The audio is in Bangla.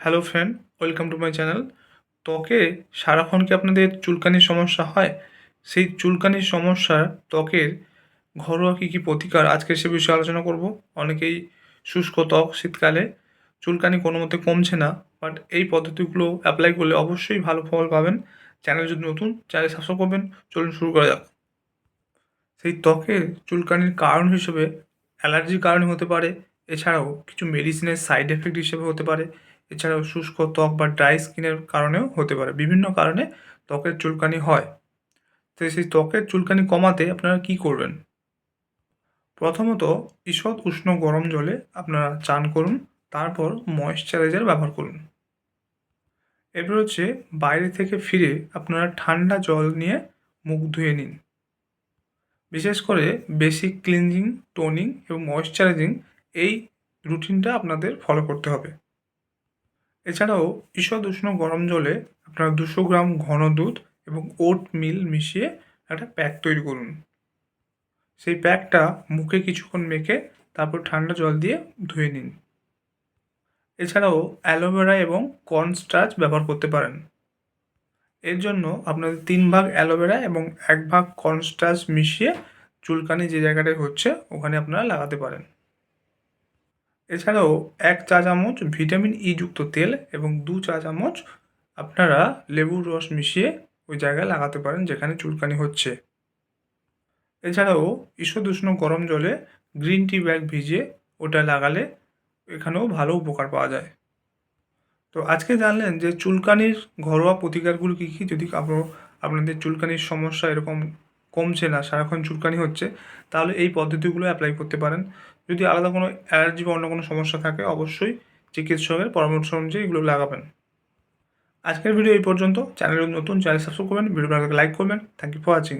Hello friend welcome to my channel ত্বকে সারাক্ষণ কি আপনাদের চুলকানির সমস্যা হয়? সেই চুলকানির সমস্যার ত্বকের ঘরোয়া কী কী প্রতিকার? আজকে সে বিষয়ে আলোচনা করব। অনেকেই শুষ্ক ত্বক শীতকালে চুলকানি কোনো মতে কমছে না বাট এই পদ্ধতিগুলো অ্যাপ্লাই করলে অবশ্যই ভালো ফল পাবেন। চ্যানেল যদি নতুন চ্যানেল সাবস্ক্রাইব করবেন। চলুন শুরু করা যাক। সেই ত্বকের চুলকানির কারণ হিসেবে অ্যালার্জির কারণে হতে পারে। এছাড়াও কিছু মেডিসিনের সাইড এফেক্ট হিসেবে হতে পারে। এছাড়াও শুষ্ক ত্বক বা ড্রাই স্কিনের কারণেও হতে পারে। বিভিন্ন কারণে ত্বকের চুলকানি হয়। তো সেই ত্বকের চুলকানি কমাতে আপনারা কি করবেন? প্রথমত ঈষৎ উষ্ণ গরম জলে আপনারা চান করুন, তারপর ময়েশ্চারাইজার ব্যবহার করুন। এরপর হচ্ছে বাইরে থেকে ফিরে আপনারা ঠান্ডা জল নিয়ে মুখ ধুয়ে নিন। বিশেষ করে বেসিক ক্লিনজিং টোনিং এবং ময়েশ্চারাইজিং এই রুটিনটা আপনাদের ফলো করতে হবে। এছাড়াও ঈষৎ উষ্ণ গরম জলে আপনারা দুশো গ্রাম ঘন দুধ এবং ওট মিল মিশিয়ে একটা প্যাক তৈরি করুন। সেই প্যাকটা মুখে কিছুক্ষণ মেখে তারপর ঠান্ডা জল দিয়ে ধুয়ে নিন। এছাড়াও অ্যালোভেরা এবং কর্ন কর্নস্টার্চ ব্যবহার করতে পারেন। এর জন্য আপনাদের তিন ভাগ অ্যালোভেরা এবং এক ভাগ কর্ন কর্নস্টার্চ মিশিয়ে চুলকানি যে জায়গাটায় হচ্ছে, ওখানে আপনারা লাগাতে পারেন। এছাড়াও এক চা চামচ ভিটামিন ই যুক্ত তেল এবং দু চা চামচ আপনারা লেবুর রস মিশিয়ে ওই জায়গায় লাগাতে পারেন যেখানে চুলকানি হচ্ছে। এছাড়াও ঈষৎ উষ্ণ গরম জলে গ্রিন টি ব্যাগ ভিজিয়ে ওটা লাগালে এখানেও ভালো উপকার পাওয়া যায়। তো আজকে জানলেন যে চুলকানির ঘরোয়া প্রতিকারগুলো কী কী? যদি আপনাদের চুলকানির সমস্যা এরকম কমছে না, সারাক্ষণ চুলকানি হচ্ছে, তাহলে এই পদ্ধতিগুলো অ্যাপ্লাই করতে পারেন। যদি আলাদা কোনো অ্যালার্জি বা অন্য কোনো সমস্যা থাকে, অবশ্যই চিকিৎসকের পরামর্শ অনুযায়ী এগুলো লাগাবেন। আজকের ভিডিও এই পর্যন্ত। চ্যানেলের নতুন চ্যানেল সাবস্ক্রাইব করবেন ভিডিও লাইক করবেন। Thank you for watching